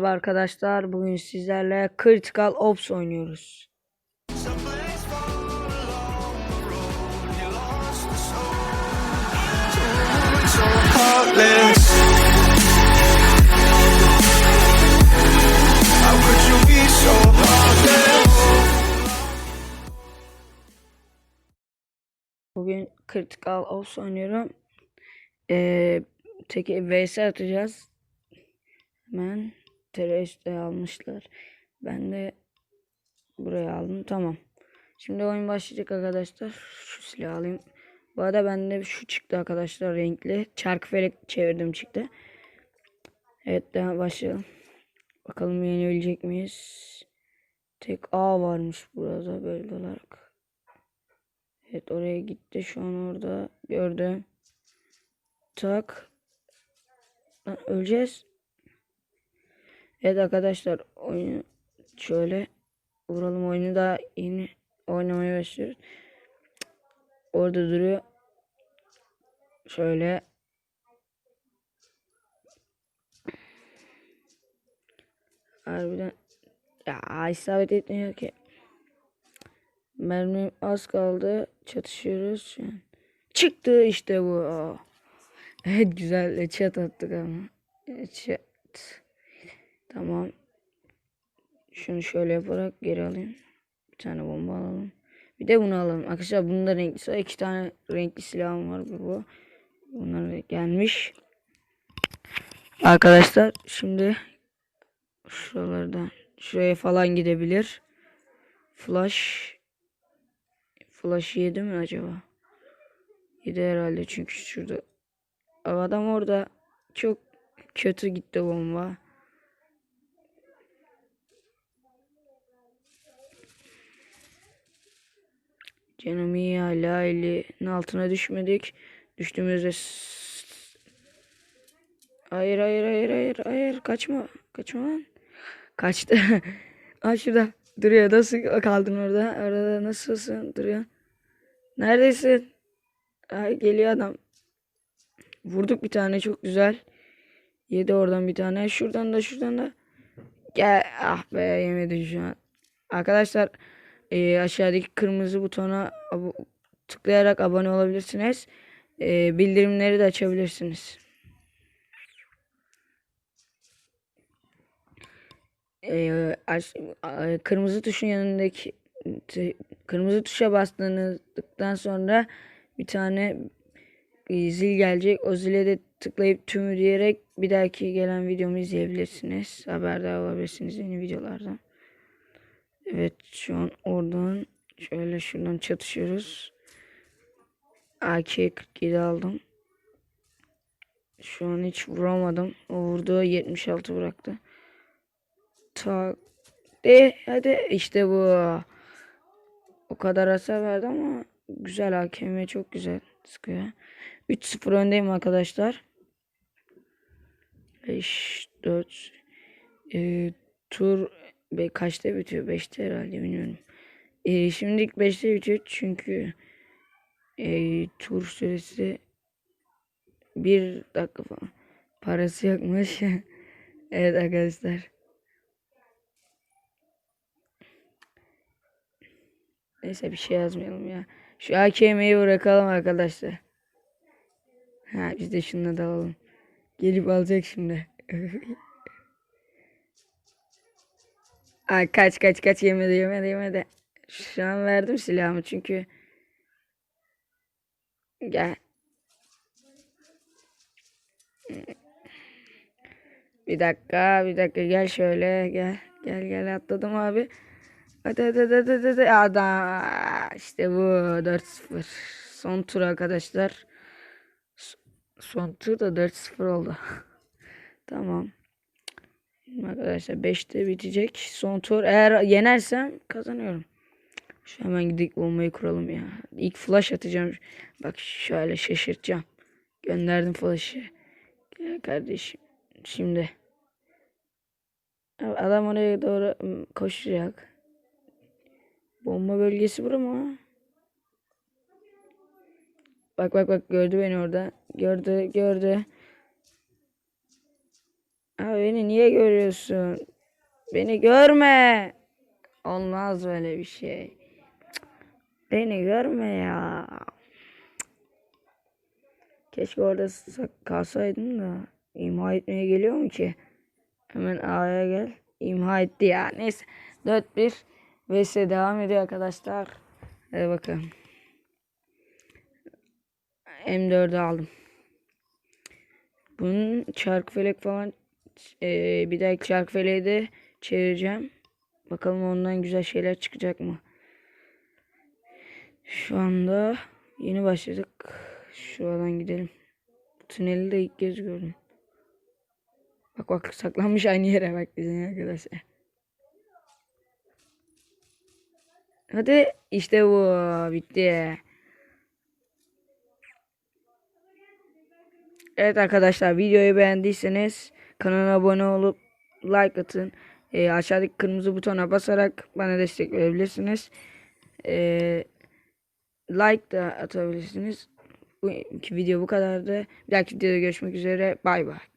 Merhaba arkadaşlar. Bugün sizlerle Critical Ops oynuyoruz. Bugün Critical Ops oynuyorum. Ee, teki vs atacağız. Hemen teröriste almışlar. Ben de buraya aldım. Tamam. Şimdi oyun başlayacak arkadaşlar. Şu silahı alayım. Bu arada bende şu çıktı arkadaşlar renkli. Çark felek çevirdim çıktı. Evet daha başlayalım. Bakalım yenebilecek miyiz? Tek A varmış burada böyle olarak. Evet oraya gitti. Şu an orada gördüm. Tak. Lan öleceğiz. Evet arkadaşlar oyunu şöyle vuralım oyunu da yeni oynamaya başlıyoruz. Orada duruyor. Şöyle harbiden ya isabet etmiyor ki. Mermim az kaldı. Çatışıyoruz. Çıktı işte bu. Evet güzel chat attık ama. Chat. Tamam. Şunu şöyle yaparak geri alayım. Bir tane bomba alalım. Bir de bunu alalım. Arkadaşlar bunun da renkli silah. iki tane renkli silahım var bu. bu. Bunlar gelmiş. Arkadaşlar şimdi şuralardan şuraya falan gidebilir. Flash Flash yedi mi acaba? Yedi herhalde çünkü şurada adam orada çok kötü gitti bomba. Canım iyi hala 50'nin altına düşmedik. Düştüğümüzde Hayır hayır hayır hayır hayır kaçma kaçma lan. Kaçtı. Aa şurada duruyor nasıl kaldın orada orada nasılsın duruyor. Neredesin? Ay geliyor adam. Vurduk bir tane çok güzel. Yedi oradan bir tane. Şuradan da şuradan da. Gel. Ah be yemedi şu an. Arkadaşlar e, aşağıdaki kırmızı butona abo- tıklayarak abone olabilirsiniz. E, bildirimleri de açabilirsiniz. E, kırmızı tuşun yanındaki kırmızı tuşa bastığınızdan sonra bir tane e, zil gelecek. O zile de tıklayıp tümü diyerek bir dahaki gelen videomu izleyebilirsiniz. Haberdar olabilirsiniz yeni videolardan. Evet şu an oradan şöyle şuradan çatışıyoruz. AK-47 aldım. Şu an hiç vuramadım. O vurdu 76 bıraktı. Tak. De hadi işte bu. O kadar hasar verdi ama güzel AKM çok güzel sıkıyor. 3-0 öndeyim arkadaşlar. 5 4 e, tur be, kaçta bitiyor? 5'te herhalde bilmiyorum. E, şimdilik 5'te bitiyor çünkü e, tur süresi bir dakika falan. Parası yokmuş. evet arkadaşlar. Neyse bir şey yazmayalım ya. Şu AKM'yi bırakalım arkadaşlar. Ha biz de şununla da alalım. Gelip alacak şimdi. Ay kaç kaç kaç yemedi yemedi yemedi. Şu an verdim silahımı çünkü. Gel. Bir dakika bir dakika gel şöyle gel. Gel gel atladım abi. Hadi hadi hadi hadi hadi. Adam. İşte bu 4-0. Son tur arkadaşlar. Son tur da 4-0 oldu. tamam. Arkadaşlar 5'te bitecek. Son tur. Eğer yenersem kazanıyorum. Şu hemen gidip bombayı kuralım ya. İlk flash atacağım. Bak şöyle şaşırtacağım. Gönderdim flash'ı. Gel kardeşim. Şimdi. Adam oraya doğru koşacak. Bomba bölgesi bura mı? Bak bak bak gördü beni orada. Gördü gördü. Abi beni niye görüyorsun? Beni görme. Olmaz böyle bir şey. Beni görme ya. Keşke orada kalsaydım da. İmha etmeye geliyor mu ki? Hemen A'ya gel. İmha etti ya. Neyse. 4-1. vs devam ediyor arkadaşlar. Hadi bakalım. M4'ü aldım. Bunun çark felek falan eee, bir dahaki çark feleği de çevireceğim. Bakalım ondan güzel şeyler çıkacak mı? Şu anda yeni başladık. Şuradan gidelim. Tüneli de ilk kez gördüm. Bak bak saklanmış aynı yere bak bizim arkadaşlar. Hadi işte bu bitti. Evet arkadaşlar videoyu beğendiyseniz kanala abone olup like atın. Ee, aşağıdaki kırmızı butona basarak bana destek verebilirsiniz. Ee, like da atabilirsiniz. Bu video bu kadardı. Bir dahaki videoda görüşmek üzere. Bay bay.